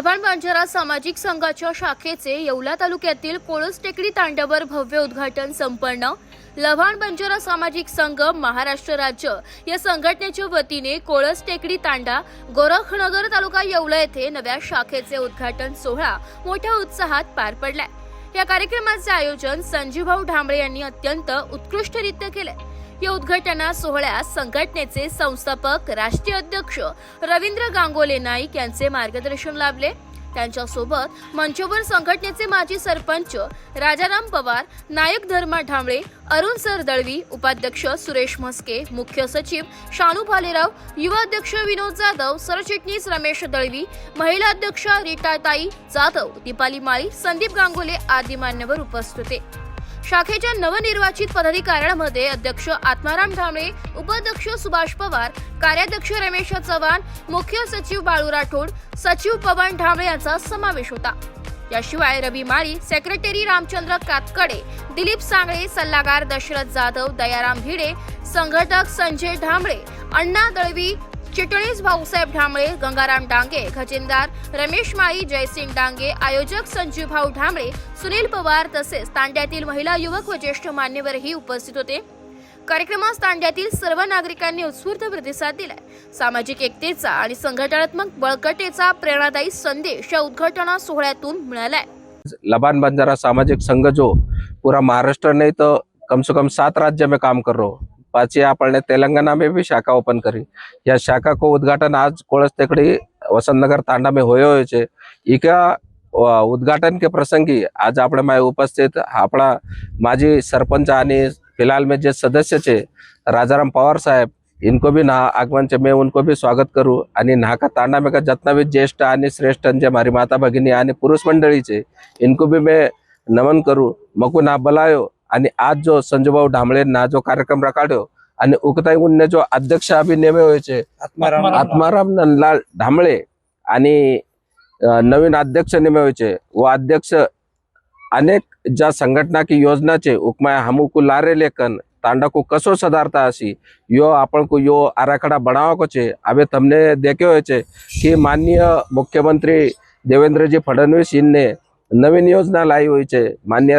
चव्हाण बांजारा सामाजिक संघाच्या शाखेचे येवला तालुक्यातील कोळस टेकडी तांड्यावर भव्य उद्घाटन संपन्न. लव्हाण बंजारा सामाजिक संघ महाराष्ट्र राज्य. या संघटनेच्या वतीने कोळस टेकडी तांडा गोरखनगर तालुका येवला येथे नव्या शाखेचे उद्घाटन सोहळा मोठ्या उत्साहात पार पडलाय. या कार्यक्रमाचे आयोजन संजीवभाऊ ढांबळे यांनी अत्यंत उत्कृष्टरित्या केले या उद्घाटना सोहळ्यास संघटनेचे संस्थापक राष्ट्रीय अध्यक्ष रवींद्र गांगोले नाईक यांचे मार्गदर्शन लाभले. त्यांच्यासोबत मंचवर संघटनेचे माजी सरपंच राजाराम पवार नायक धर्मा ढांबळे अरुण सर दळवी उपाध्यक्ष सुरेश म्हस्के मुख्य सचिव शानू भालेराव युवा अध्यक्ष विनोद जाधव सरचिटणीस रमेश दळवी महिला अध्यक्ष रीटाताई जाधव दीपाली माळी संदीप गांगोले आदी मान्यवर उपस्थित होते. शाखेच्या नवनिर्वाचित पदाधिकाऱ्यांमध्ये अध्यक्ष आत्माराम ढामळे उपाध्यक्ष सुभाष पवार कार्याध्यक्ष रमेश चव्हाण मुख्य सचिव बाळू राठोड सचिव पवन ढामळे यांचा समावेश होता. याशिवाय रवी माळी सेक्रेटरी रामचंद्र कातकडे दिलीप सांगळे सल्लागार दशरथ जाधव दयाराम भिडे संघटक संजय ढांबळे अण्णा दळवी चिटणीस भाऊसाहेब ढांबळे गंगाराम डांगे खजिनदार रमेश माळी जयसिंग डांगे आयोजक संजीव भाऊ ढांबळे सुनील पवार तसेच तांड्यातील महिला युवक व ज्येष्ठ मान्यवरही उपस्थित होते. कार्यक्रमास तांड्यातील सर्व नागरिकांनी उत्स्फूर्त प्रतिसाद दिलाय. सामाजिक एकतेचा आणि संघटनात्मक बळकटेचा प्रेरणादायी संदेश या उद्घाटना सोहळ्यातून मिळालाय. लबान बंजारा सामाजिक संघ जो पूरा महाराष्ट्र नहीं तो कम से कम सात राज्य में काम कर रहा हो. पाची आपण ने तेलंगाना में भी शाखा ओपन करी या शाखा को उद्घाटन आज कोळस टेकड़ी वसंतनगर तांडा में होयो होय छे इका अ, उद्घाटन के प्रसंगी आज આપણે માં ઉપસ્થિત આપણા માજી સરપંચ અને फिलहाल में जे सदस्य छे राजाराम पवार साहेब इनको भी ना आगमन छे मैं उनको भी स्वागत करू आणि नाका तांडा में का जितना भी ज्येष्ठ आणि श्रेष्ठ जे मारी माता भगिनी आणि पुरुष मंडळी छे इनको भी मैं नमन करू मको ना बोलायो आणि आज जो संजूभाऊ ढामळे ना जो कार्यक्रम रखाड्यो आणि उकताई जो अध्यक्ष अभी नेमे हुए छे आत्माराम नंदलाल ढामळे आणि नवीन अध्यक्ष नेमे छे वो अध्यक्ष अनेक ज्या संघटना की योजना छे उकमाय हमू को लारे लेकन तांडा को कसो सदारता हसी यो आपण को यो आराखडा बनावा को छे अबे तमने देखे छे कि माननीय मुख्यमंत्री देवेंद्र जी फडणवीस इनने नवीन योजना लाई है माननीय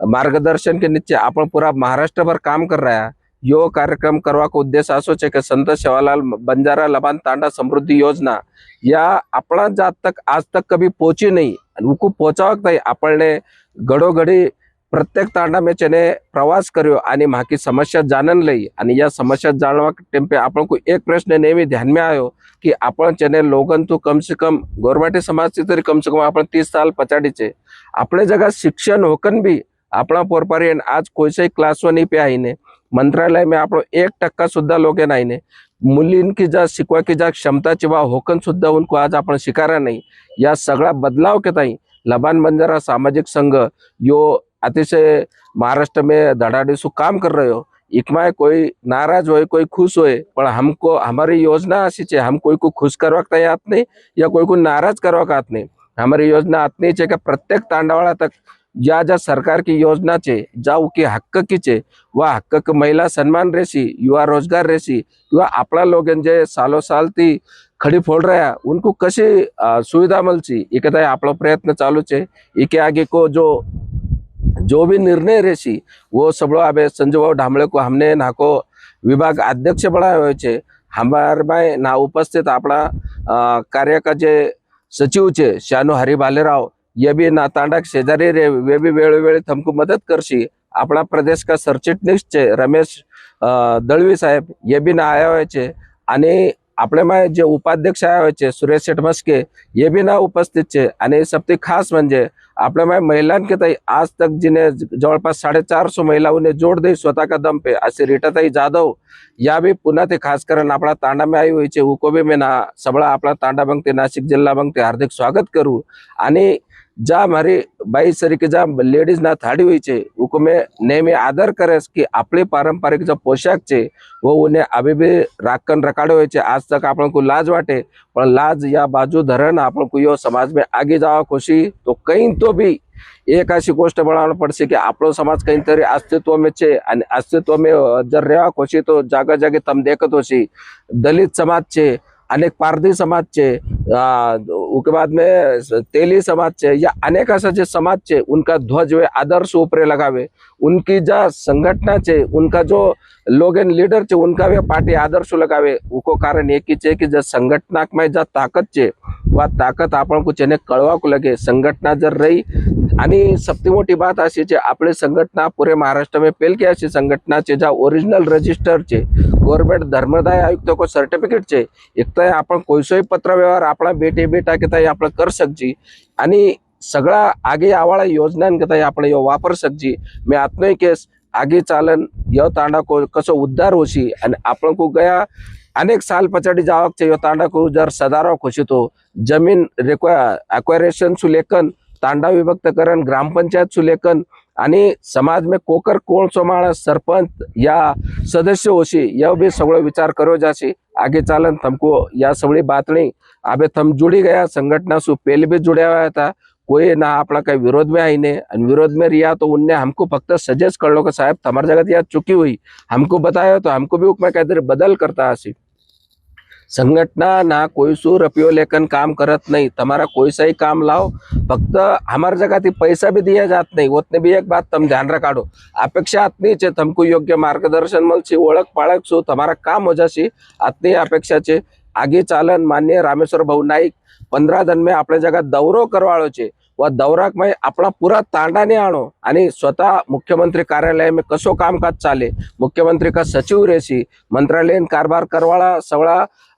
मार्गदर्शन के नीचे आपण पूरा महाराष्ट्र भर काम कर रहा है। यो कार्यक्रम करवा को उद्देश्य असो है कि संत सेवालाल बंजारा लबान तांडा समृद्धि योजना या अपना जात तक आज तक कभी पहुंची नहीं उनको पहुंचावक नाही आपने घडोघडी प्रत्येक तांडा में चने प्रवास करो आणि माकी समस्या जानन लई आणि या समस्या जाणवा टेम्पे आपण को एक प्रश्न नेहमी ध्यान में आयो कि आपण चने लोगन तो कम से कम गवर्नमेंट समाज से तरी कम से कम आपण तीस साल पचाडीचे आपले जगह शिक्षण होकन भी આપણા પોરપારી આજ કોઈ से क्लासो नहीं पे आईने मंत्रालय में આપણો एक टक्का सुद्धा लोग नाही ने मुलींकी ज्या शिकवायची ज्या क्षमताची वा होकन सुद्धा उनको आज आपण शिकारा नाही या सगळा बदलाव के ताई लबान बंजारा सामाजिक संघ यो अतिशय महाराष्ट्र में धड़ाधड़ काम कर रहे हो इकमाय कोई नाराज होए कोई खुश होए पर हमको हमारी योजना ऐसी है हम कोई को खुश करवा तैयार नहीं या कोई को नाराज करवा आत नहीं हमारी योजना आतनी है कि प्रत्येक तांडावाड़ा तक ज्या ज्या सरकार की योजना छे ज्या हक्क की छे वा हक्क की महिला सन्मान रेसी युवा रोजगार रेसी किंवा आपला लोग जे सालो साल ती खडी फोड रहा उनको कशी सुविधा मिलची इकता आपला प्रयत्न चालू छे इके आगे को जो जो भी निर्णय रेसी वो सबलो अबे संजय भाऊ ढामळे को हमने नाको विभाग अध्यक्ष बनाया हुए छे. हमारे में ना उपस्थित अपना कार्य का जे सचिव छे शानू बालेराव भालेराव ये भी ना तांडा शेजारी रे वे भी वेळोवेळी थमकू मदद करशी. अपना प्रदेश का सरचिटणीस छे रमेश दळवी साहेब ये भी ना आया हुए छे आणि आपले में जे उपाध्यक्ष आया छे सुरेश शेठ मस्के ये भी ना उपस्थित छे आणि सबसे खास म्हणजे आपल्या में महिलांके ताई आज तक जिने जवळपास साडेचारशे महिलाओं जोड दे स्वतः का दम पे असे रीटाताई जाधव या भी पुन्हा ते खास करून आपला तांडा में आई हुई छे उको भी ना सबळा आपला तांडा बंगते नाशिक जिल्हा बंगते हार्दिक स्वागत करू. आणि જ્યાં અમારી બાઈ તરીકે જ્યાં લેડીઝના થાળી હોય છે હુકમે નેમે આદર કરે કે આપણે પારંપરિક જે પોશાક છે વો ઉને અભી ભી રાખકન રખાડે હોય છે આજ તક આપણે કોઈ લાજ વાટે પણ લાજ યા બાજુ ધરણ આપણે કોઈ સમાજ મેં આગે જવા ખુશી તો કંઈ તો બી એક अशी गोष्ट बनावणं पडते की आपला समाज काहीतरी अस्तित्व में छे आणि अस्तित्व में जर रेवा खोशी तो जागा जागे तम देखत होशी दलित समाज छे अनेक पारधी समाज छे उसके बाद में तेली समाज समाजचे या अनेक असे जे समाजचे उनका ध्वज वे आदर्श ऊपरे लगावे उनकी जा संगठना छे उनका जो लोग एंड लीडर छे उनका भी पार्टी आदर्श लगावे। उको कारण एक ही छे कि जो संगठना में जा ताकत छे वा ताकत आपण को जेने कळवाक लगे। संघटना जर रही आणि सबती मोठी बात अशी छे आपले संघटना पुरे महाराष्ट्र में पेल की अशी संघटना छे जा ओरिजिनल रजिस्टर छे गवर्नमेंट धर्मदाय आयुक्त को सर्टिफिकेट छे एक तर आपण कोईसोय पत्र व्यवहार आपला बेटे बेटा के ताई आपण कर सकजी आणि सगळा आगे आवाळा योजना के ताई आपण यो वापर सकजी मैं आत्मय केस आगे चालन यो तांडा को कसो उद्धार होशी आणि आपण को गया अनेक साल पछाड़ी जावक छे यो तांडा को जर सदारो खुशी तो. जमीन एक्वायरेशन सुलेखन तांडा विभक्तकरण ग्रामपंचायत सुलेखन आणि समाज में कोकर कोण सो सरपंच या सदस्य होशी यो भी सगळो विचार करो जासी आगे चालन हमको या सगळी बात नहीं अबे थम जुड़ी गया संगठना सु पेल भी जुड़ा हुआ कोई ना अपना कहीं विरोध में आई ने और विरोध में रिया तो उनने हमको फक्त सजेस्ट कर लो कि साहब तुम्हारी जगह यह चुकी हुई। हमको बताया तो हमको भी उसमें कहते बदल करता हसी संगठना ना कोई सु रपियो लेखन काम करत नहीं। तुम्हारा कोई सा ही काम लाओ। फक्त हमारी जगह थी पैसा भी दिया जात नहीं। उतने भी एक बात तुम ध्यान रखाडो। अपेक्षा आतनी छे तुमको योग्य मार्गदर्शन मलशी ओळख पाळख सो तुम्हारा काम हो जाशी आतनी अपेक्षा छे पंधरा दिन में आपल्या जगात दौरो करवाळो छे. व दौराक में आपला पुरा तांडाने आणो. आणि स्वतः मुख्यमंत्री कार्यालय में कसो कामकाज चाले?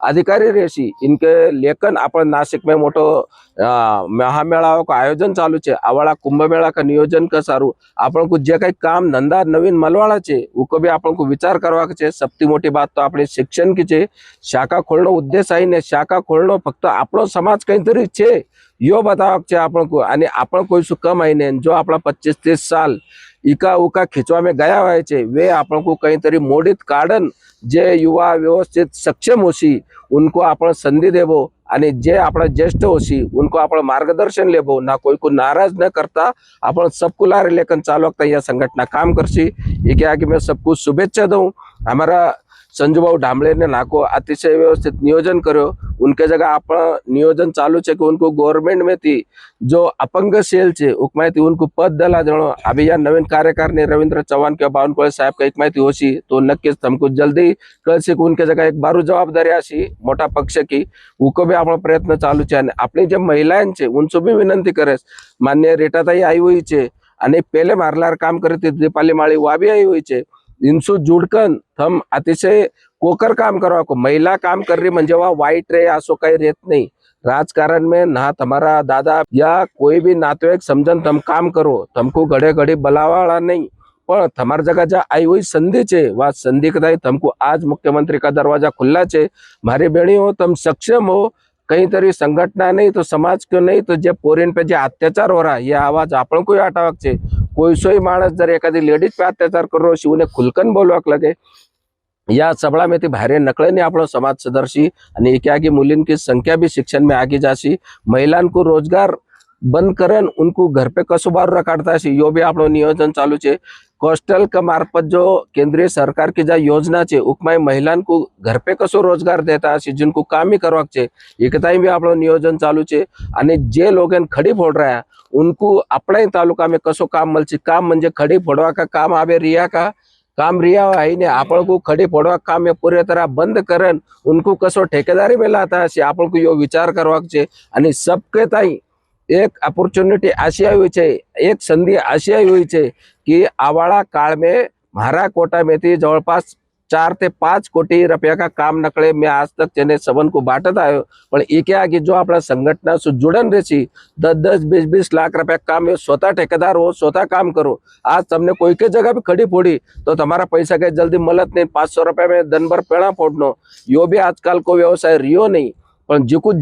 मुख्यमंत्री का सचिव रेसी मंत्रालयीन कारभार करवाळा सगळा अधिकारी रेसी इनके लेखन आपण नासिक में मोटो अ, महामेळावा को आयोजन चालू छे आवाळा कुंभमेळा का नियोजन का सारू आपण को जे काही काम धंधा नवीन मलवाळा छे उको भी आपण को विचार करवा के छे सबती मोटी बात तो આપણે શિક્ષણ की છે શાખા ખોલનો ઉદ્દેશ આવીને શાખા ખોલનો ફક્ત આપણો સમાજ કંઈતરી છે યો બતાવક છે આપણને અને આપણે કોઈ શું કમ આવીને જો આપણા પચીસ ત્રીસ સાલ इका उका खिंचवा में गया हुआ है वे अपन को कहीं तरी मोडित कारण जे युवा व्यवस्थित सक्षम होशी उनको आपण संधी देवो आणि जे आपण ज्येष्ठ होशी उनको आपण मार्गदर्शन लेबो. ना कोई को नाराज न करता आपण सबकुला लेखन चालू या संघटना काम करसी ये क्या कि सबको शुभेच्छा दूँ. हमारा संजूभाऊ ढामले ने लाखों अतिशय व्यवस्थित नियोजन करो उनके जगह आप नियोजन चालू छे की उनको गवर्नमेंट में थी. जो अपंग सेल है उकमाय थी उनको पद दला देणो. अभी या नवीन कार्यकारणी रविंद्र चौहान किंवा बावनकुळे साहेब का एक माहिती होशी तो नक्कीच तमकू जल्दी. कळसे की उनके जगह एक बारू जबाबदारी अशी मोठा पक्ष की उको भी आपण प्रयत्न चालू आहे आणि आपली जे महिलांचे उंचो बी विनंती करेस. मान्य रेटाताई आई होईचे आणि पेले मारल्यावर काम करते दीपाली माळी वाबी आई होईचे इनसो जुडकन थम अतिशय कोकर काम करो को महिला काम कर रही म्हणजे वहाँ वाईट रे असो काही रेत नहीं। राजकारण में ना तुम्हारा दादा या कोई भी नातेवाईक समजन तम काम करो तमको घड़े घड़े बलावाड़ा नहीं પણ તમારી જગા જ્યાં આવી હોય સંધિ છે વા સંધિ કદાચ તમકુ આજ મુખ્યમંત્રી કા દરવાજા ખુલ્લા છે મારી બહેણીઓ तम सक्षम हो कहीं तरी संघटना नहीं तो समाज क्यों नहीं तो जे पोरीन पे जे अत्याचार हो रहा ये आवाज आपण को अटावक है कोई सोई माणस जर एखादी लेडीज पे अत्याचार करो शिवने खुलकन बोलवाक लगे या सबळा में भारे बाहेर नकळेने आपलो समाज सुधरशी आणि एके आगे मुलींकी संख्या भी शिक्षण में आगे जाशी रोजगार रोजगार बंद करन उनको घर पे कसो बार रखाड़ता सी यो भी આપણો नियोजन चालू छे कोस्टल का मार्फत जो केंद्रीय सरकार की जा योजना छे उकमाय महिलान को घर पे कसो रोजगार देता हसी जिनको काम ही करवाक छे एकताई भी આપણો नियोजन चालू छे आणि जे लोगन खडी फोड रहा उनको अपना ही तालुका में कसो काम मलची काम म्हणजे खडी फोडवा का काम आवे रिया का काम रिया है ने आपण को खड़ी फोड़वा काम में पूरी तरह बंद करन उनको कसो ठेकेदारी में लाता हसी आपण को यो विचार करवाक छे आणि सबके ताई एक अपॉर्च्युनिटी अशी આવી છે એક સંધિ अशी આવી છે की आवाड़ा काळ में मारा कोटा में थी जवळपास चार ते पाच कोटी रुपया का काम नकळे मैं आज तक તેને सबन को बाटत आयो पण एके आगे जो आपला संघटना सु जुड़न रेसी दस दस बीस बीस लाख रुपया काम ये स्वतः ठेकेदार हो स्वतः काम करो आज तुमने कोई के जगह भी खड़ी फोड़ी तो तुम्हारा पैसा कहीं जल्दी मलत नहीं पाँच सौ रुपया में दिन भर पेड़ा फोड़नो यो भी आजकल को व्यवसाय रियो नहीं पण जिकू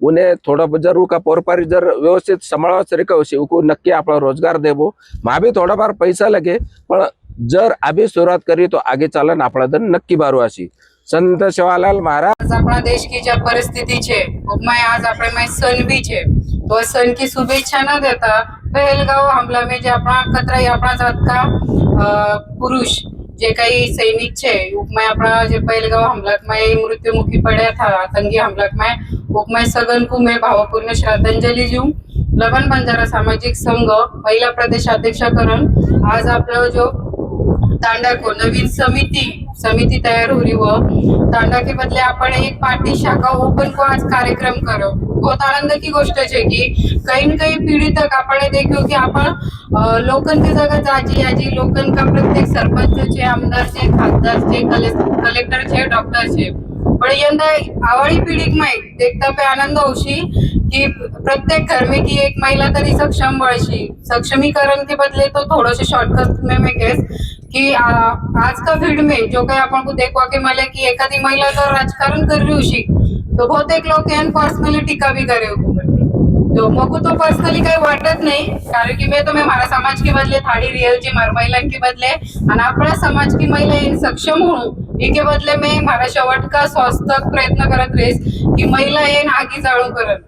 जमसी उन्हें थोड़ा जर का पोरपारी जर व्यवस्थित सांभाळवा तरी कवशी उको नक्की आपला रोजगार देवो मा भी थोडाफार पैसा लगे पण जर आभी सुरुवात करी तो आगे चालन आपला धन नक्की बारू अशी संत सेवालाल महाराज आज આપણા દેશ की જે પરિસ્થિતિ છે ઉપમાં आज આપણે में सन भी છે तो सन की शुभेच्छा न देता पहलगांव हमला में जे આપણા કતરાઈ આપણા જાત का अ, पुरुष જે કઈ સૈનિક છે ઉપમાય આપણા જે પહેલગામ હમલાકમાં એ મૃત્યુમુખી પડ્યા હતા આતંકી હમલાકમાં ઉપમાય સઘન કુંભે ભાવપૂર્ણ શ્રદ્ધાંજલિ देऊ लबन बंजारा सामाजिक संघ महिला प्रदेश अध्यक्षाकरण આજ આપણો જો तांडाको नवीन समिती समिती तयार होली व तांडाकी बदले आपण एक पाठी शाखा ओपन को आज कार्यक्रम करो? बहुत आनंद की गोष्ट आहे की कहीं न कहीं पीढ़ी तक आपण देखो की आपण लोकन की जगह जाजी आजी लोकन का प्रत्येक सरपंच छे आमदार जे खासदार छे कलेक्टर छे डॉक्टर छे पण यंदा आवडी माहीत देखता पे आनंद होशी की प्रत्येक घर में की एक महिला तरी सक्षम बळशी. सक्षमीकरण के बदले तो थोड़े से शॉर्टकट में मैं गेस की आज का फील्ड में जो काही आपण को देखवा के मला की एखादी महिला जर राजकारण कर रही होशी तो बहुतेक लोक यान पर्सनली टीका भी करे तो मग तो पर्सनली काही वाटत नाही कारण की मी तो मैं मारा समाज के बदले थाडी रियल ची मार महिलांके बदले आणि आपला समाज की महिला इन सक्षम होऊ एके बदले में मारा शेवट स्वस्त प्रयत्न करत रहीस की महिला येईन आगी जाळू करत.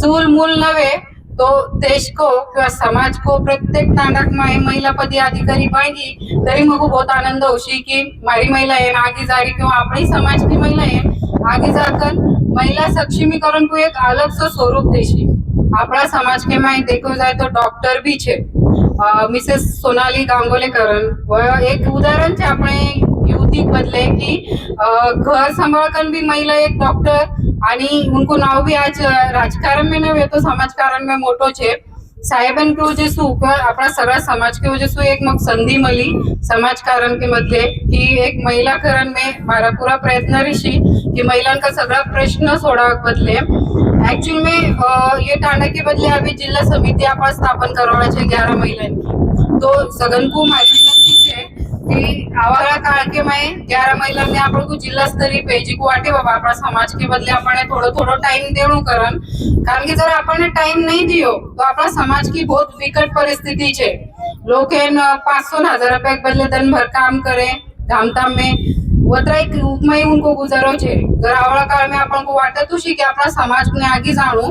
चूल मूल नव्हे तो देश को किंवा समाज को प्रत्येक तांडाक माय महिला पदी अधिकारी पाहिजे तरी मग बहुत आनंद होशी की मारी महिला येईन आगी जारी किंवा आपली समाज की महिला येईन आगी जाकर महिला सक्षमीकरण को एक अलग सो स्वरूप देशी. समाज के माय देखो દેખો तो डॉक्टर ડોક્ટર छे. मिसेस सोनाली સોનાલી व एक उदाहरण छे आपण युवती बदले की अ, घर सांभाळकर भी महिला एक डॉक्टर आणि उनको नाव भी आज अ, राजकारण में नव्हे तो समाजकारण में मोठो છે સાહેબન કે वजह से ऊपर આપણા सगळ्या समाज के वजह से एक मग संधी मिली समाजकारण के मधले की एक महिलाकरण में मारा पूरा प्रयत्न ऋषी की महिलांका सगळा प्रश्न सोडावा बदले एक्चुअल में अ, ये टांडा के बदले अभी जिला समिति आपण स्थापन करवाना છે ग्यारह महिलांनी तो सगन को माझी विनंती છે कि आवारा कार्यक्रम है ग्यारह महीना में आप जिला स्तरीय पेजी को आटे बाबा अपना समाज के बदले अपने थोड़ा थोड़ा टाइम देणु करन कारण की जर अपने टाइम नहीं दियो तो अपना समाज की बहुत विकट परिस्थिति है लोग पाँच सौ हजार रुपया के बदले दिन भर काम करे धामधाम. में वतरा एक रूपमा ही उनको गुजारो छे. जर आवळा काल में आपण को वाटत होशी की आपला समाज ने आगे जाणू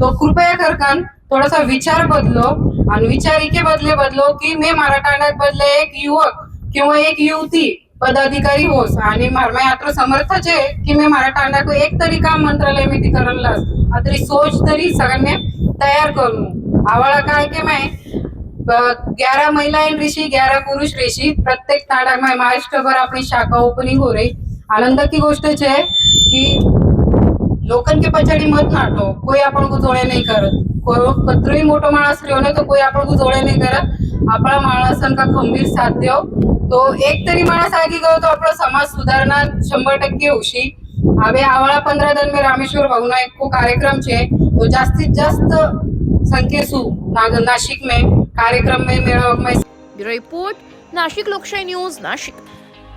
तो कृपया करकन थोडा सा विचार बदलो. आणि विचार इके बदले बदलो की मे मराठाण्यात बदले एक युवक किंवा एक युवती पदाधिकारी होस आणि मारमा यात्र समर्थच आहे की मी मराठा को एक तरी काम मंत्रालय मी ती करन तरी सोच तरी सगळ्यांनी तयार करू. आवाळा काळ के मैं ग्यारह महिलाएं ऋषि ग्यारह पुरुष ऋषि प्रत्येक ताड़ा महाराष्ट्रभर आपली शाखा ओपनिंग हो रही. आनंद की गोष्ट की लोकन के पछाड़ी मत नाटो कोई आपण को जोड़े नहीं करत कोई कतरोही मोठो माणस રહ્યો ને તો કોઈ आपण को जोड़े नहीं करत આપણા માણસન का खंबीर साथ द्यो तो एक तरी माणस आगी गयो तो आपला समाज सुधारणा शंभर टक्के होशी હવે આવડા પંદર દિન में રામેશ્વર ભાવના એક को कार्यक्रम છે तो जास्तीत जास्त संख्येसु नाग- नाशिक में कार्यक्रम में मेळावा में ब्युरो रिपोर्ट नाशिक लोकशाही न्यूज नाशिक